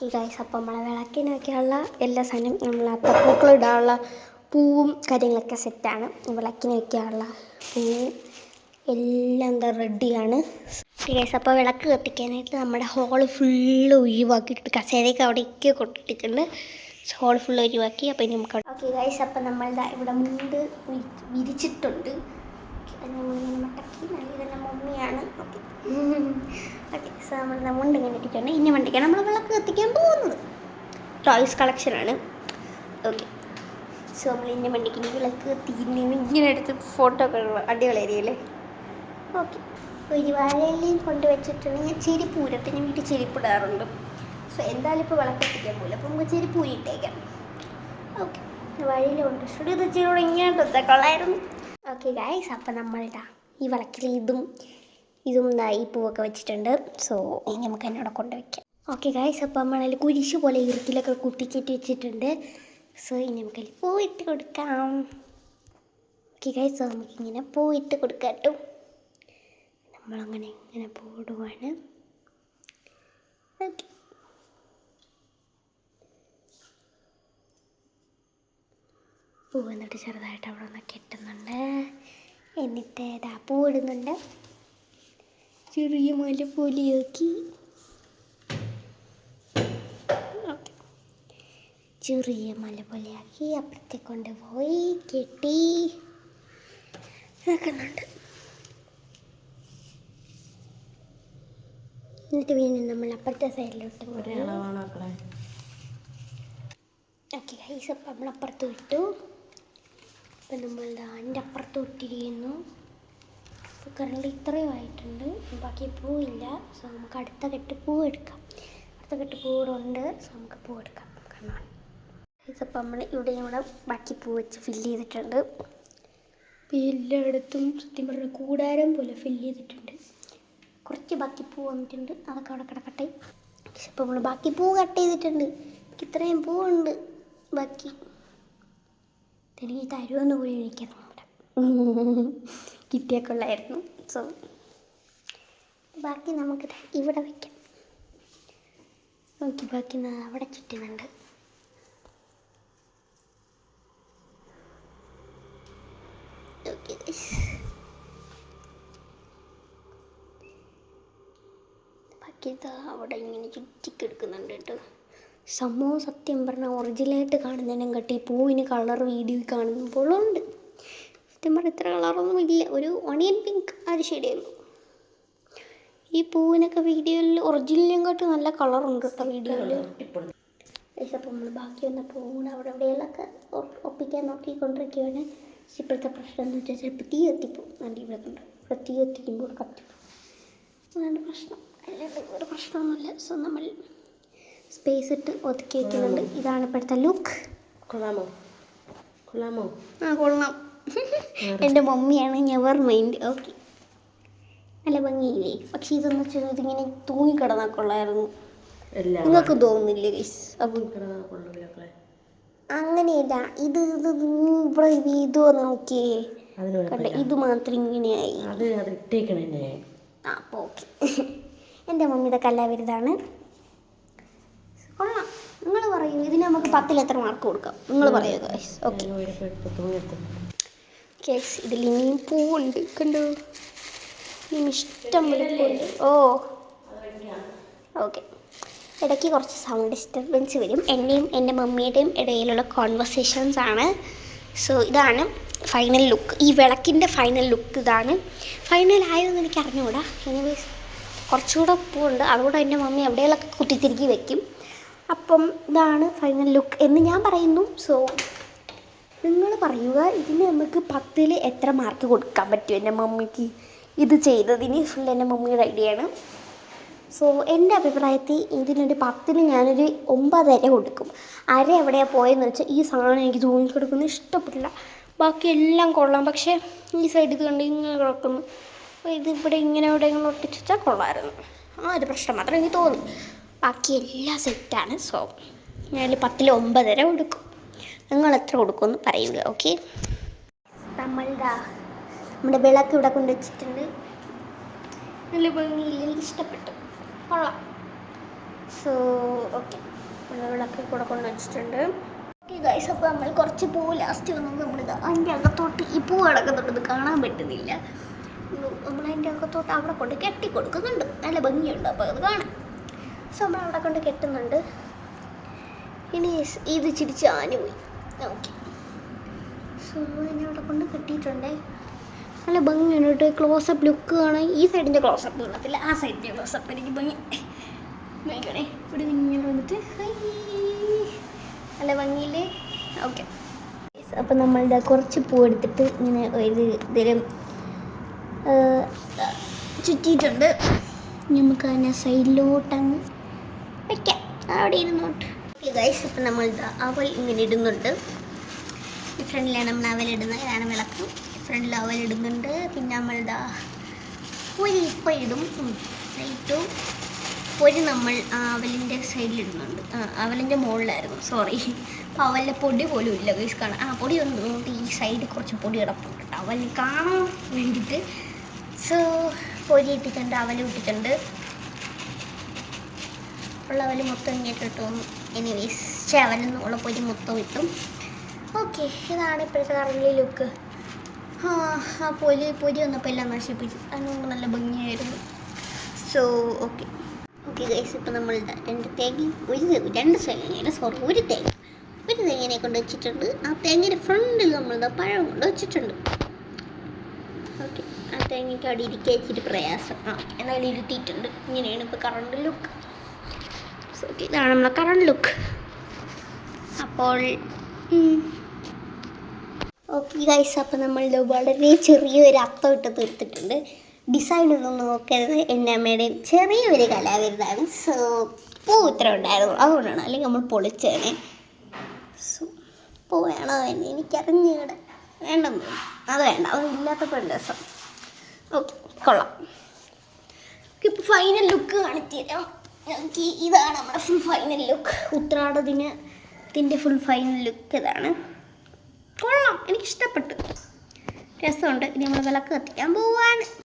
Okay guys അപ്പം നമ്മളെ വിളക്കിനൊക്കെയുള്ള എല്ലാ സാധനവും നമ്മൾ അത്തപ്പൂക്കൾ ഇടാനുള്ള പൂവും കാര്യങ്ങളൊക്കെ സെറ്റാണ് വിളക്കിന് വയ്ക്കാനുള്ള പൂവും എല്ലാം എന്താ റെഡിയാണ് ഗൈസ് അപ്പോൾ വിളക്ക് കത്തിക്കാനായിട്ട് നമ്മുടെ ഹോൾ ഫുള്ള് ഒഴിവാക്കിയിട്ട് കസേരയൊക്കെ അവിടേക്ക് കൊട്ടിട്ടിട്ടുണ്ട് ഹോൾ ഫുള്ള് ഒഴിവാക്കി. അപ്പോൾ ഇനി നമുക്ക് ഓക്കെ ഗൈസ് അപ്പം നമ്മൾ ഇവിടെ മുണ്ട് വിരിച്ചിട്ടുണ്ട്. അതിന് മുന്നേ മട്ടക്കി. നല്ല മമ്മിയാണ്. ഓക്കെ ഓക്കെ സോ നമ്മൾ മുണ്ട് ഇങ്ങനെ ഇട്ടിട്ടുണ്ട്. ഇനി വണ്ടിക്കാണ് നമ്മൾ വിളക്ക് കത്തിക്കാൻ പോകുന്നത്. ടോയ്സ് കളക്ഷനാണ് ഓക്കെ സോ നമ്മൾ ഇന്ന വണ്ടിക്ക് ഇനി വിളക്ക് കത്തി ഇങ്ങനെ എടുത്ത് ഫോട്ടോ ഒക്കെ അടിപൊളിയായിരിക്കും ഓക്കെ ഒരു വാഴയിലയും വെച്ചിട്ടുണ്ടെങ്കിൽ ചെരിപ്പ് ഊരട്ട് ഞാൻ വീട്ടിൽ ചെരിപ്പിടാറുണ്ട്. സോ എന്തായാലും ഇപ്പോൾ വിളക്ക് കത്തിക്കാൻ പോകില്ല അപ്പോൾ നമുക്ക് ചെരിപ്പ് ഊരിയിട്ടേക്കാം ഓക്കെ വഴിയിൽ കൊണ്ട് സ്റ്റുഡിയോ തെച്ചിലൂടെ ഇങ്ങനെ കൊള്ളായിരുന്നു ഓക്കെ ഗായ്സ് അപ്പം നമ്മളുടെ ഈ വിളക്കിൽ ഇതും ഇതും ഈ പൂവൊക്കെ വെച്ചിട്ടുണ്ട്. സോ ഇനി നമുക്ക് എന്നോട് കൊണ്ടുവയ്ക്കാം. ഓക്കെ ഗായ്സ് അപ്പം നമ്മളതിൽ കുരിശ് പോലെ ഇറുക്കിലൊക്കെ കുത്തിക്കെട്ടി വെച്ചിട്ടുണ്ട്. സോ ഇനി നമുക്ക് അതിൽ പൂവിട്ട് കൊടുക്കാം. ഓക്കെ ഗായ്സ് നമുക്കിങ്ങനെ പൂവിട്ട് കൊടുക്കാം കേട്ടോ. നമ്മളങ്ങനെ ഇങ്ങനെ പോടുവാണ് ഓക്കെ പൂ എന്നിട്ട് ചെറുതായിട്ട് അവിടെ ഒന്ന് കെട്ടുന്നുണ്ട്. എന്നിട്ട് ഇതാ പൂ ഇടുന്നുണ്ട് ചെറിയ മല പോലെയാക്കി. ചെറിയ മല പോലെയാക്കി അപ്പുറത്തെ കൊണ്ടുപോയി കെട്ടി. വെക്കുന്നുണ്ട് എന്നിട്ട് വീണ്ടും നമ്മൾ അപ്പുറത്തെ സൈഡിലോട്ട് ഓക്കെ ഗൈസ് അപ്പം നമ്മൾ അപ്പുറത്ത് വിട്ടു. ഇപ്പം നമ്മൾ അതിന്റെ അപ്പുറത്ത് വിട്ടിരിക്കുന്നു ഇപ്പോൾ കറണ്ട് ഇത്രയും ആയിട്ടുണ്ട്. ബാക്കി പൂവില്ല സോ നമുക്ക് അടുത്ത കെട്ട് പൂ എടുക്കാം. അടുത്ത കെട്ട് പൂ കൂടെ ഉണ്ട്. സോ നമുക്ക് പൂ എടുക്കാം. ഗൈസ് അപ്പം നമ്മൾ ഇവിടെ ഇവിടെ ബാക്കി പൂ വെച്ച് ഫില്ല് ചെയ്തിട്ടുണ്ട്. എല്ലായിടത്തും സത്യം പറഞ്ഞാൽ കൂടാരം പോലെ ഫില്ല് ചെയ്തിട്ടുണ്ട്. കുറച്ച് ബാക്കി പൂ വന്നിട്ടുണ്ട്. അതൊക്കെ അവിടെ കിടക്കട്ടെ. പക്ഷെ ഇപ്പോൾ നമ്മൾ ബാക്കി പൂ കട്ട് ചെയ്തിട്ടുണ്ട്. എനിക്ക് ഇത്രയും പൂവുണ്ട് ബാക്കി. എനിക്ക് തരുമെന്ന് പോലും എനിക്കറിഞ്ഞൂടാ. കിട്ടിയൊക്കെ കൊള്ളായിരുന്നു സോ ബാക്കി നമുക്ക് ഇവിടെ വയ്ക്കാം നോക്കി ബാക്കി അവിടെ ചുറ്റുന്നുണ്ട്. ബാക്കി അവിടെ ഇങ്ങനെ ചുറ്റിക്കെടുക്കുന്നുണ്ട് കേട്ടോ. സംഭവം സത്യം പറഞ്ഞാൽ ഒറിജിനലായിട്ട് കാണുന്നതിനും കട്ടി പൂവിന് കളർ വീഡിയോ കാണുമ്പോഴുണ്ട് സത്യം ഇത്ര കളറൊന്നും ഇല്ല. ഒരു ഒണിയൻ പിങ്ക് ആ ഒരു ഷെയ്ഡേ ഉള്ളൂ. ഈ പൂവിനൊക്കെ വീഡിയോയിൽ ഒറിജിനലിനും കാട്ടി നല്ല കളറുണ്ട് കേട്ടോ വീഡിയോയിൽ അപ്പോൾ നമ്മൾ ബാക്കി വന്ന പൂവും അവിടെ എവിടെയെങ്കിലൊക്കെ ഒപ്പിക്കാൻ നോക്കിക്കൊണ്ടിരിക്കുകയാണ് പക്ഷെ ഇപ്പോഴത്തെ പ്രശ്നം എന്ന് വെച്ചാൽ ചിലപ്പോൾ തീ കത്തിപ്പോവും നല്ല ഇവിടെ കൊണ്ട്? ഇവിടെ തീ കത്തിക്കുമ്പോൾ കത്തിപ്പോവും അതാണ് പ്രശ്നം. അല്ലാണ്ട് ഒരു പ്രശ്നമൊന്നുമില്ല. സോ നമ്മൾ സ്പേസ് ഇട്ട് ഒതുക്കി വയ്ക്കുന്നുണ്ട് ഇതാണ് ഇപ്പോഴത്തെ ലുക്ക് കൊള്ളാമോ? കൊള്ളാമോ? ആ കൊള്ളാം. എന്റെ മമ്മിയാണ് നെവർ മൈൻഡ് ഓക്കെ നല്ല ഭംഗിയില്ലേ? പക്ഷെ ഇതെന്ന് വെച്ചാൽ ഇതിങ്ങനെ തൂങ്ങിക്കിടന്നാൽ കൊള്ളായിരുന്നു നിങ്ങൾക്ക് തോന്നുന്നില്ലേ ഗൈസ് അപ്പം അങ്ങനെയല്ല ഇത് ഇത് ഇവിടെ ഇത് നോക്കിയേ. കണ്ട ഇത് മാത്രം ഇങ്ങനെയായി. അപ്പൊ അപ്പോൾ ഓക്കെ എന്റെ മമ്മിയുടെ കലാവിരുതാണ് കൊള്ളാം. നിങ്ങൾ പറയൂ ഇതിന് നമുക്ക് പത്തിൽ എത്ര മാർക്ക് കൊടുക്കാം? നിങ്ങൾ പറയൂ ഗൈസ് ഓക്കെ കേസ് ഇതിൽ ഇനിയും പൂവുണ്ട്. കണ്ടോ? ഇനിയും ഇഷ്ടം പോലെ പൂവുണ്ട്. ഓ. ഓക്കെ. ഇടയ്ക്ക് കുറച്ച് സൗണ്ട് ഡിസ്റ്റർബൻസ് വരും. എന്റെയും എന്റെ മമ്മിയുടെയും ഇടയിലുള്ള കോൺവെർസേഷൻസ് ആണ്. സോ ഇതാണ് ഫൈനൽ ലുക്ക് ഈ വിളക്കിന്റെ ഫൈനൽ ലുക്ക് ഇതാണ്. ഫൈനൽ ആയതെന്ന് എനിക്ക് അറിഞ്ഞുകൂടാ എനിവേസ് കുറച്ചുകൂടെ പൂവുണ്ട്. അതുകൂടെ എന്റെ മമ്മി എവിടെയെങ്കിലൊക്കെ കുത്തിത്തിരുക്കി വെക്കും. അപ്പം ഇതാണ് ഫൈനൽ ലുക്ക് എന്ന് ഞാൻ പറയുന്നു. സോ നിങ്ങൾ പറയുക ഇതിന് നമുക്ക് പത്തിൽ എത്ര മാർക്ക് കൊടുക്കാൻ പറ്റും എന്റെ മമ്മിക്ക്? ഇത് ചെയ്തതിന് ഫുൾ എന്റെ മമ്മിയുടെ ഐഡിയയാണ് സോ എന്റെ അഭിപ്രായത്തിൽ ഇതിനൊരു പത്തിന് ഞാനൊരു ഒമ്പത് വരെ കൊടുക്കും. അര എവിടെയാണ് പോയെന്ന് വെച്ചാൽ ഈ സാധനം എനിക്ക് തൂങ്ങിക്കിടക്കുന്നത് ഇഷ്ടപ്പെട്ടില്ല. ബാക്കി എല്ലാം കൊള്ളാം. പക്ഷേ ഈ സൈഡിൽ കണ്ട് ഇങ്ങനെ കിടക്കുന്നു. അപ്പോൾ ഇത് ഇവിടെ ഇങ്ങനെ എവിടെയെങ്കിലും ഒട്ടിച്ച് വെച്ചാൽ കൊള്ളാമായിരുന്നു. ആ ഒരു പ്രശ്നം മാത്രം എനിക്ക് തോന്നി. ബാക്കി എല്ലാം സെറ്റാണ് സോ ഞാൻ പത്തിൽ ഒമ്പത് വരെ കൊടുക്കും. നിങ്ങൾ എത്ര കൊടുക്കുമെന്ന് പറയുക ഓക്കെ നമ്മളുടെ നമ്മുടെ വിളക്ക് ഇവിടെ കൊണ്ടുവച്ചിട്ടുണ്ട്. നല്ല ഭംഗിയിൽ എനിക്ക് ഇഷ്ടപ്പെട്ടു. കൊള്ളാം. സോ ഓക്കെ ഒക്കെ കൂടെ കൊണ്ട് വെച്ചിട്ടുണ്ട് ഗൈസ് അപ്പോൾ നമ്മൾ കുറച്ച് പൂ ലാസ്റ്റ് വന്നത് നമ്മളിത് അതിന്റെ അകത്തോട്ട് ഈ പൂ അടക്കത്തോട്ട് കാണാൻ പറ്റുന്നില്ല. നമ്മൾ അതിന്റെ അകത്തോട്ട് അവിടെ കൊണ്ട് കെട്ടി കൊടുക്കുന്നുണ്ട്. നല്ല ഭംഗിയുണ്ട്. അപ്പോൾ അത് കാണാം. സോ നമ്മൾ അവിടെ കൊണ്ട് കെട്ടുന്നുണ്ട്. ഇനി ഇത് ചിരിച്ച് ആഞ്ഞു പോയി. ഓക്കെ സോ കൊണ്ട് കിട്ടിയിട്ടുണ്ടേ. നല്ല ഭംഗിയാണ് കേട്ടോ. ക്ലോസപ്പ് ലുക്ക് ആണ് ഈ സൈഡിന്റെ ക്ലോസപ്പ് കാണത്തില്ല ആ സൈഡിന്റെ ക്ലോസപ്പ് എനിക്ക് ഭംഗി. നോക്കണേ ഇവിടെ ഇങ്ങനെ വന്നിട്ട്. നല്ല ഭംഗിയില്ലേ? ഓക്കെ. അപ്പം നമ്മളുടെ കുറച്ച് പൂ എടുത്തിട്ട് ഇങ്ങനെ ഒരു ഇതിലും ചുറ്റിയിട്ടുണ്ട്. നമുക്ക് അതിനെ സൈഡിലോട്ടങ്ങ് വയ്ക്കാം അവിടെ ഇരുന്നോട്ട്. ഗൈസ് ഇപ്പം നമ്മൾ അവൽ ഇങ്ങനെ ഇടുന്നുണ്ട്. ഈ ഫ്രണ്ടിലാണ് നമ്മൾ അവൽ ഇടുന്നത്. ഇതാണ് വിളക്ക്. ഫ്രണ്ടിൽ അവൽ ഇടുന്നുണ്ട്. പിന്നെ നമ്മളുടെ പൊരി ഇപ്പം ഇടും. ഉം. പൊരി നമ്മൾ അവലിന്റെ സൈഡിലിടുന്നുണ്ട് അവലിന്റെ മുകളിലായിരുന്നു. സോറി അപ്പോൾ അവലിന്റെ പൊടി പോലും ഇല്ല ഗൈസ് കാണാൻ ആ പൊടി ഒന്നുകൊണ്ട് ഈ സൈഡിൽ കുറച്ച് പൊടി കിടപ്പുണ്ട് അവൽ കാണാൻ വേണ്ടിയിട്ട് സോ പൊരി ഇട്ടിട്ടുണ്ട് അവൽ ഇട്ടിട്ടുണ്ട്. ഉള്ള മുത്തം ഇങ്ങോട്ട് ഇട്ടു. എനിവേസ് ഉള്ള പോയി മൊത്തം ഇട്ടും. ഓക്കെ ഇതാണ് ഇപ്പോഴത്തെ കറങ്ങി ലുക്ക് ആ പൊരി പൊരി വന്നപ്പോൾ എല്ലാം നശിപ്പിച്ചു. അതിനൊന്നും നല്ല ഭംഗിയായിരുന്നു. സോ ഓക്കെ ഓക്കെ ഗൈസ് ഇപ്പം നമ്മളുടെ രണ്ട് തേങ്ങ ഒരു രണ്ട് തേങ്ങ സോറി ഒരു തേങ്ങ ഒരു തേങ്ങനെ കൊണ്ട് വെച്ചിട്ടുണ്ട്. ആ തേങ്ങയുടെ ഫ്രണ്ടിൽ നമ്മൾ ദാ പഴം കൊണ്ട് വെച്ചിട്ടുണ്ട്. ഓക്കെ ആ തേങ്ങയ്ക്ക് അവിടെ ഇരിക്കാൻ ഇച്ചിരി പ്രയാസം. ആ എന്നാലും ഇരുത്തിയിട്ടുണ്ട്. ഇങ്ങനെയാണ് ഇപ്പോൾ കറണ്ട് ലുക്ക് സോ ഇതാണ് നമ്മളെ കറണ്ട് ലുക്ക് അപ്പോൾ ഓക്കെ ഗൈസ് അപ്പോൾ നമ്മൾ വളരെ ചെറിയൊരു അത്തം ഇട്ട് തീർത്തിട്ടുണ്ട്. ഡിസൈൻ ഒന്നും നോക്കരുത്. എന്റെ അമ്മയുടെയും ചെറിയൊരു കലാവിരുതാണ് സോ പൂ ഇത്ര ഉണ്ടായിരുന്നു. അതുകൊണ്ടാണ്. അല്ലെങ്കിൽ നമ്മൾ പൊളിച്ചേനെ. സോ പൂ വേണോ എന്ന് എനിക്കറിഞ്ഞൂടെ. വേണ്ടെന്ന്. അത് വേണ്ട. അത് ഇല്ലാത്തപ്പോൾ രസം. ഓക്കെ കൊള്ളാം. ഇപ്പോൾ ഫൈനൽ ലുക്ക് കാണിച്ചു തരാം നമുക്ക് ഇതാണ് നമ്മുടെ ഫുൾ ഫൈനൽ ലുക്ക് ഉത്രാടദിനത്തിന്റെ ഫുൾ ഫൈനൽ ലുക്ക് ഇതാണ്. കൊള്ളാം. എനിക്കിഷ്ടപ്പെട്ടു. രസമുണ്ട്. ഇനി നമ്മൾ വിളക്ക് കത്തിക്കാൻ പോവാണ്.